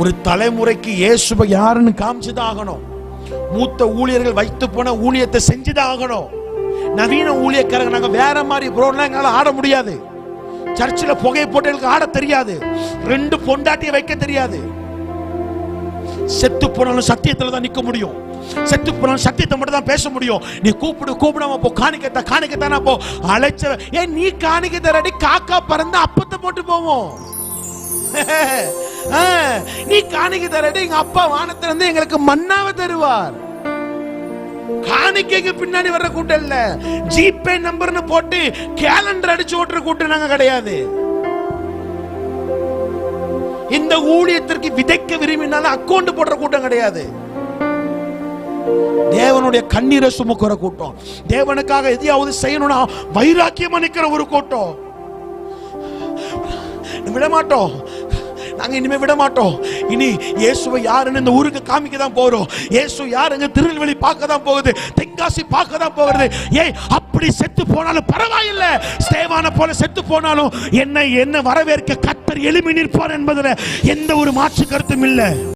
ஒரு தலைமுறைக்கு இயேசுவை யாருன்னு காமிச்சுதாகணும். மூத்த ஊழியர்கள் வைத்து போன ஊழியத்தை செஞ்சுதாகணும். நவீன ஊழியக்காரங்க நாங்க வேற மாதிரி ப்ரோலாம் எங்களால ஆட முடியாது. சர்ச்சில் புகை போட்டவங்களுக்கு ஆட தெரியாது. ரெண்டு பொண்டாட்டியை வைக்க தெரியாது. செத்து போனாலும் சத்தியத்துல தான் நிக்க முடியும். செத்து போனாலும் சத்தியத்தை மட்டும் தான் பேச முடியும். நீ கூப்பிடு கூப்பிடாம போ காணிக்கத்தா காணிக்கத்தானா போ. அழைச்ச ஏன் நீ காணிக்க தரடி காக்கா பறந்து அப்பத்தை போட்டு போவோம். நீ காணிக்க தரடி எங்க அப்பா வானத்துல இருந்து எங்களுக்கு மன்னாவை தருவார். காணிக்கைக்கு பின்னாடி வர்ற கூட்டம் இல்ல. ஜிபே நம்பர்னு போட்டு கேலண்டர் அடிச்சு ஓட்டுற கூட்டம் நாங்க கிடையாது. இந்த ஊழியத்திற்கு விதைக்க விரும்பினாலும் அக்கௌண்ட் போடுற கூட்டம் கிடையாது. தேவனுடைய கண்ணீரை சுமக்கிற கூட்டம். தேவனுக்காக எதையாவது செய்யணும்னா வைராக்கியமா நிக்கிற ஒரு கூட்டம். விடமாட்டோம். நாங்கள் நாங்க இனிமே விட மாட்டோம். இனி இயேசுவை யாருன்னு இந்த ஊருக்கு காமிக்க தான் போறோம் இயேசு யாருங்க திருநெல்வேலி பார்க்க தான் போகுது? தென்காசி பார்க்க தான் போகிறது. ஏய் அப்படி செத்து போனாலும் பரவாயில்லை. ஸ்தேவான போல செத்து போனாலும் என்னை என்ன வரவேற்க கத்தர் எழுமி நிற்பார் என்பதில் எந்த ஒரு மாற்று கருத்தும் இல்லை.